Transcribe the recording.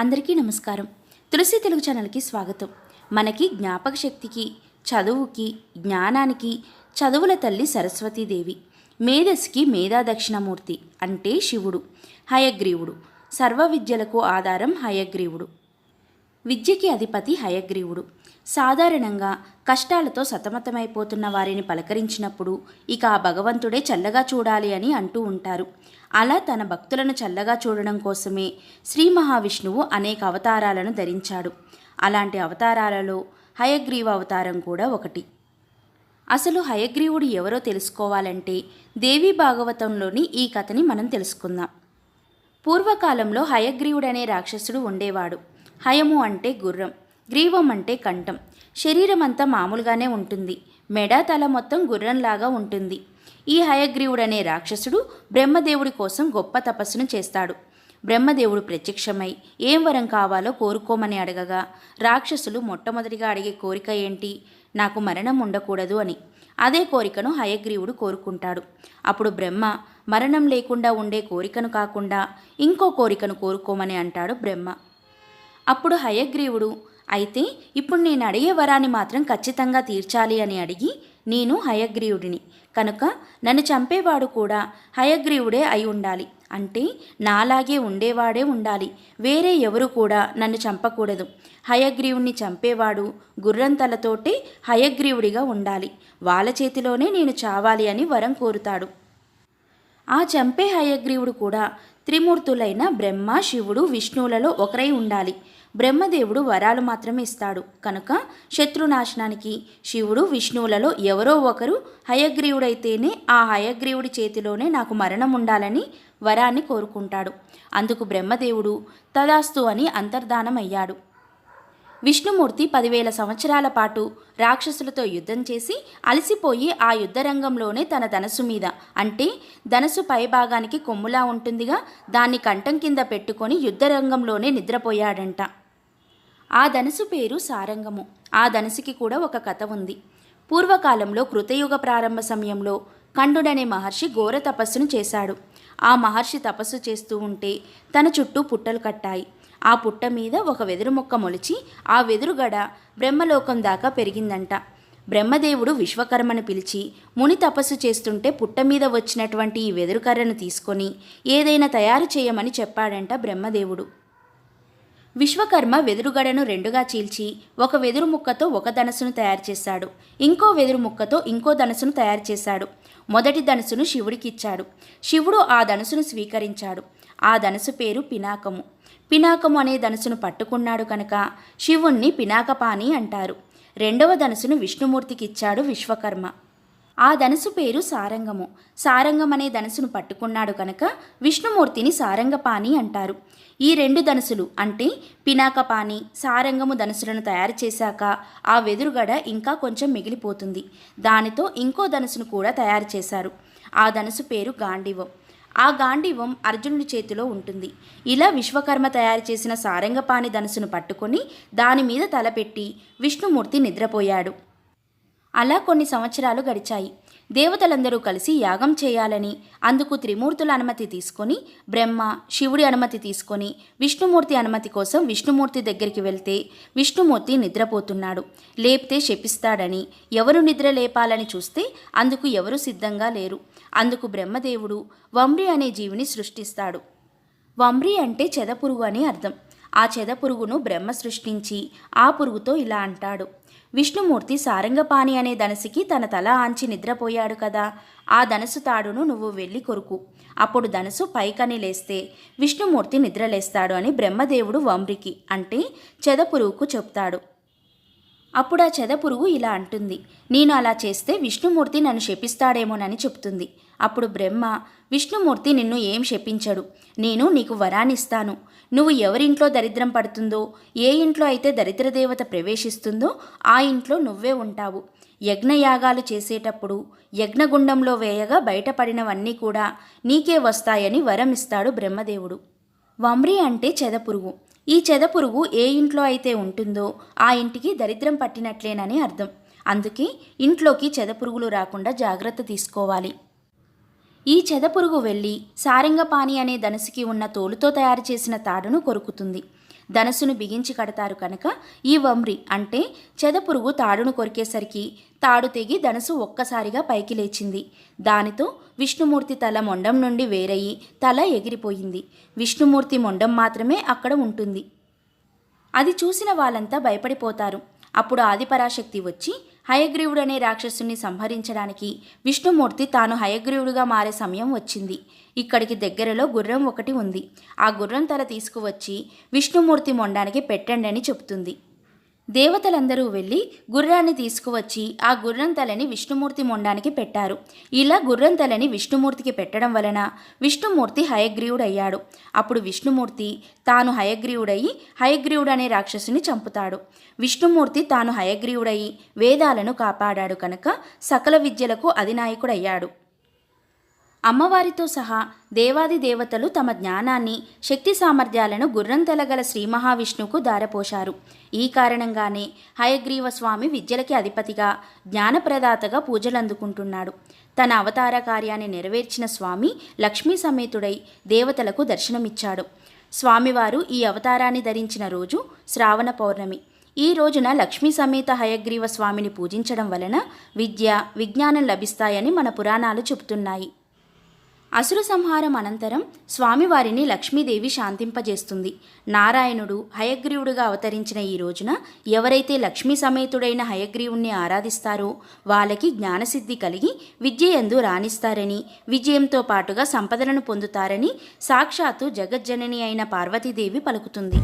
అందరికీ నమస్కారం. తులసి తెలుగు ఛానల్కి స్వాగతం. మనకి జ్ఞాపక శక్తికి చదువుకి జ్ఞానానికి చదువుల తల్లి సరస్వతీదేవి మేధస్కి మేధా దక్షిణమూర్తి అంటే శివుడు హయగ్రీవుడు. సర్వ విద్యలకు ఆధారం హయగ్రీవుడు. విద్యకి అధిపతి హయగ్రీవుడు. సాధారణంగా కష్టాలతో సతమతమైపోతున్న వారిని పలకరించినప్పుడు ఇక ఆ భగవంతుడే చల్లగా చూడాలి అని అంటూ ఉంటారు. అలా తన భక్తులను చల్లగా చూడడం కోసమే శ్రీ మహావిష్ణువు అనేక అవతారాలను ధరించాడు. అలాంటి అవతారాలలో హయగ్రీవ అవతారం కూడా ఒకటి. అసలు హయగ్రీవుడు ఎవరో తెలుసుకోవాలంటే దేవి భాగవతంలోని ఈ కథని మనం తెలుసుకుందాం. పూర్వకాలంలో హయగ్రీవుడనే రాక్షసుడు ఉండేవాడు. హయము అంటే గుర్రం. గ్రీవం అంటే కంఠం. శరీరం అంతా మామూలుగానే ఉంటుంది. మెడ తల మొత్తం గుర్రంలాగా ఉంటుంది. ఈ హయగ్రీవుడనే రాక్షసుడు బ్రహ్మదేవుడి కోసం గొప్ప తపస్సును చేస్తాడు. బ్రహ్మదేవుడు ప్రత్యక్షమై ఏం వరం కావాలో కోరుకోమని అడగగా రాక్షసులు మొట్టమొదటిగా అడిగే కోరిక ఏంటి? నాకు మరణం ఉండకూడదు అని. అదే కోరికను హయగ్రీవుడు కోరుకుంటాడు. అప్పుడు బ్రహ్మ మరణం లేకుండా ఉండే కోరికను కాకుండా ఇంకో కోరికను కోరుకోమని అంటాడు బ్రహ్మ. అప్పుడు హయగ్రీవుడు అయితే ఇప్పుడు నేను అడిగే వరాన్ని మాత్రం ఖచ్చితంగా తీర్చాలి అని అడిగి నేను హయగ్రీవుడిని. కనుక నన్ను చంపేవాడు కూడా హయగ్రీవుడే అయి ఉండాలి. అంటే నాలాగే ఉండేవాడే ఉండాలి. వేరే ఎవరు కూడా నన్ను చంపకూడదు. హయగ్రీవుణ్ణి చంపేవాడు గుర్రంతలతోటి హయగ్రీవుడిగా ఉండాలి. వాళ్ళ చేతిలోనే నేను చావాలి అని వరం కోరుతాడు. ఆ చంపే హయగ్రీవుడు కూడా త్రిమూర్తులైన బ్రహ్మ శివుడు విష్ణువులలో ఒకరై ఉండాలి. బ్రహ్మదేవుడు వరాలు మాత్రమే ఇస్తాడు. కనుక శత్రునాశనానికి శివుడు విష్ణువులలో ఎవరో ఒకరు హయగ్రీవుడైతేనే ఆ హయగ్రీవుడి చేతిలోనే నాకు మరణం ఉండాలని వరాన్ని కోరుకుంటాడు. అందుకు బ్రహ్మదేవుడు తదాస్తు అని అంతర్ధానమయ్యాడు. విష్ణుమూర్తి పదివేల సంవత్సరాల పాటు రాక్షసులతో యుద్ధం చేసి అలసిపోయి ఆ యుద్ధరంగంలోనే తన ధనసు మీద అంటే ధనసు పైభాగానికి కొమ్ములా ఉంటుందిగా దాన్ని కంఠం కింద పెట్టుకొని యుద్ధరంగంలోనే నిద్రపోయాడంట. ఆ ధనుసు పేరు సారంగము. ఆ ధనుసుకి కూడా ఒక కథ ఉంది. పూర్వకాలంలో కృతయుగ ప్రారంభ సమయంలో కండుడనే మహర్షి ఘోర తపస్సును చేశాడు. ఆ మహర్షి తపస్సు చేస్తూ ఉంటే తన చుట్టూ పుట్టలు కట్టాయి. ఆ పుట్ట మీద ఒక వెదురు మొక్క మొలిచి ఆ వెదురుగడ బ్రహ్మలోకం దాకా పెరిగిందంట. బ్రహ్మదేవుడు విశ్వకర్మను పిలిచి ముని తపస్సు చేస్తుంటే పుట్ట మీద వచ్చినటువంటి ఈ వెదురుకర్రను తీసుకొని ఏదైనా తయారు చేయమని చెప్పాడంట బ్రహ్మదేవుడు. విశ్వకర్మ వెదురుగడను రెండుగా చీల్చి ఒక వెదురు ముక్కతో ఒక ధనసును తయారు చేశాడు. ఇంకో వెదురు ముక్కతో ఇంకో ధనసును తయారు చేశాడు. మొదటి ధనుసును శివుడికిచ్చాడు. శివుడు ఆ ధనుసును స్వీకరించాడు. ఆ ధనుసు పేరు పినాకము. పినాకము అనే ధనుసును పట్టుకున్నాడు కనుక శివుణ్ణి పినాకపాణి అంటారు. రెండవ ధనుసును విష్ణుమూర్తికిచ్చాడు విశ్వకర్మ. ఆ ధనుసు పేరు సారంగము. సారంగం అనే ధనుసును పట్టుకున్నాడు కనుక విష్ణుమూర్తిని సారంగపాణి అంటారు. ఈ రెండు ధనుసులు అంటే పినాకపాణి సారంగము ధనుసులను తయారు చేశాక ఆ వెదురుగడ ఇంకా కొంచెం మిగిలిపోతుంది. దానితో ఇంకో ధనుసును కూడా తయారు చేశారు. ఆ ధనుసు పేరు గాండివం. ఆ గాంధీవం అర్జునుడి చేతిలో ఉంటుంది. ఇలా విశ్వకర్మ తయారు చేసిన సారంగపాణి ధనుసును పట్టుకొని దాని మీద తలపెట్టి విష్ణుమూర్తి నిద్రపోయాడు. అలా కొన్ని సంవత్సరాలు గడిచాయి. దేవతలందరూ కలిసి యాగం చేయాలని అందుకు త్రిమూర్తుల అనుమతి తీసుకొని బ్రహ్మ శివుడి అనుమతి తీసుకొని విష్ణుమూర్తి అనుమతి కోసం విష్ణుమూర్తి దగ్గరికి వెళ్తే విష్ణుమూర్తి నిద్రపోతున్నాడు. లేపితే శపిస్తాడని ఎవరు నిద్ర లేపాలని చూస్తే అందుకు ఎవరు సిద్ధంగా లేరు. అందుకు బ్రహ్మదేవుడు వంబ్రి అనే జీవిని సృష్టిస్తాడు. వంబ్రి అంటే చెదపురుగు అని అర్థం. ఆ చెదపురుగును బ్రహ్మ సృష్టించి ఆ పురుగుతో ఇలా అంటాడు. విష్ణుమూర్తి సారంగపాణి అనే ధనసుకి తన తల ఆంచి నిద్రపోయాడు కదా. ఆ ధనసు తాడును నువ్వు వెళ్ళి కొరుకు. అప్పుడు ధనసు పైకని లేస్తే విష్ణుమూర్తి నిద్రలేస్తాడు అని బ్రహ్మదేవుడు వంబ్రికి అంటే చెదపురుగుకు చెప్తాడు. అప్పుడు ఆ చెదపురుగు ఇలా అంటుంది. నేను అలా చేస్తే విష్ణుమూర్తి నన్ను శపిస్తాడేమోనని చెప్తుంది. అప్పుడు బ్రహ్మ విష్ణుమూర్తి నిన్ను ఏం శపించడు? నేను నీకు వరానిస్తాను నువ్వు ఎవరింట్లో దరిద్రం పడుతుందో ఏ ఇంట్లో అయితే దరిద్ర దేవత ప్రవేశిస్తుందో ఆ ఇంట్లో నువ్వే ఉంటావు. యజ్ఞయాగాలు చేసేటప్పుడు యజ్ఞగుండంలో వేయగా బయటపడినవన్నీ కూడా నీకే వస్తాయని వరం ఇస్తాడు బ్రహ్మదేవుడు. వమ్రి అంటే చెదపురుగు. ఈ చెదపురుగు ఏ ఇంట్లో అయితే ఉంటుందో ఆ ఇంటికి దరిద్రం పట్టినట్లేనని అర్థం. అందుకే ఇంట్లోకి చెదపురుగులు రాకుండా జాగ్రత్త తీసుకోవాలి. ఈ చెదపురుగు వెళ్ళి సారంగపాణి అనే ధనుసుకి ఉన్న తోలుతో తయారు చేసిన తాడును కొరుకుతుంది. ధనస్సును బిగించి కడతారు కనుక ఈ వమ్రి అంటే చెదపురుగు తాడును కొరికేసరికి తాడు తెగి ధనసు ఒక్కసారిగా పైకి లేచింది. దానితో విష్ణుమూర్తి తల మొండం నుండి వేరయ్యి తల ఎగిరిపోయింది. విష్ణుమూర్తి మొండం మాత్రమే అక్కడ ఉంటుంది. అది చూసిన వాళ్ళంతా భయపడిపోతారు. అప్పుడు ఆదిపరాశక్తి వచ్చి హయగ్రీవుడు అనే రాక్షసుని సంహరించడానికి విష్ణుమూర్తి తాను హయగ్రీవుడుగా మారే సమయం వచ్చింది. ఇక్కడికి దగ్గరలో గుర్రం ఒకటి ఉంది. ఆ గుర్రం తల తీసుకువచ్చి విష్ణుమూర్తి మొండానికి పెట్టండి అని చెబుతుంది. దేవతలందరూ వెళ్ళి గుర్రాన్ని తీసుకువచ్చి ఆ గుర్రం తలని విష్ణుమూర్తి మొండానికి పెట్టారు. ఇలా గుర్రం తలని విష్ణుమూర్తికి పెట్టడం వలన విష్ణుమూర్తి హయగ్రీవుడయ్యాడు. అప్పుడు విష్ణుమూర్తి తాను హయగ్రీవుడయి హయగ్రీవుడు అనే రాక్షసుని చంపుతాడు. విష్ణుమూర్తి తాను హయగ్రీవుడయి వేదాలను కాపాడాడు కనుక సకల విద్యలకు అధినాయకుడయ్యాడు. అమ్మవారితో సహా దేవాది దేవతలు తమ జ్ఞానాన్ని శక్తి సామర్థ్యాలను గుర్రం తెలగల శ్రీ మహావిష్ణువుకు దారపోశారు. ఈ కారణంగానే హయగ్రీవ స్వామి విద్యలకి అధిపతిగా జ్ఞానప్రదాతగా పూజలందుకుంటున్నాడు. తన అవతార కార్యాన్ని నెరవేర్చిన స్వామి లక్ష్మీ సమేతుడై దేవతలకు దర్శనమిచ్చాడు. స్వామివారు ఈ అవతారాన్ని ధరించిన రోజు శ్రావణ పౌర్ణమి. ఈ రోజున లక్ష్మీ సమేత హయగ్రీవ స్వామిని పూజించడం వలన విద్య విజ్ఞానం లభిస్తాయని మన పురాణాలు చెబుతున్నాయి. అసుర సంహారం అనంతరం స్వామివారిని లక్ష్మీదేవి శాంతింపజేస్తుంది. నారాయణుడు హయగ్రీవుడుగా అవతరించిన ఈ రోజున ఎవరైతే లక్ష్మీ సమేతుడైన హయగ్రీవుణ్ణి ఆరాధిస్తారో వాళ్ళకి జ్ఞానసిద్ధి కలిగి విద్యయందు రాణిస్తారని విజయంతో పాటుగా సంపదలను పొందుతారని సాక్షాత్తు జగజ్జనని అయిన పార్వతీదేవి పలుకుతుంది.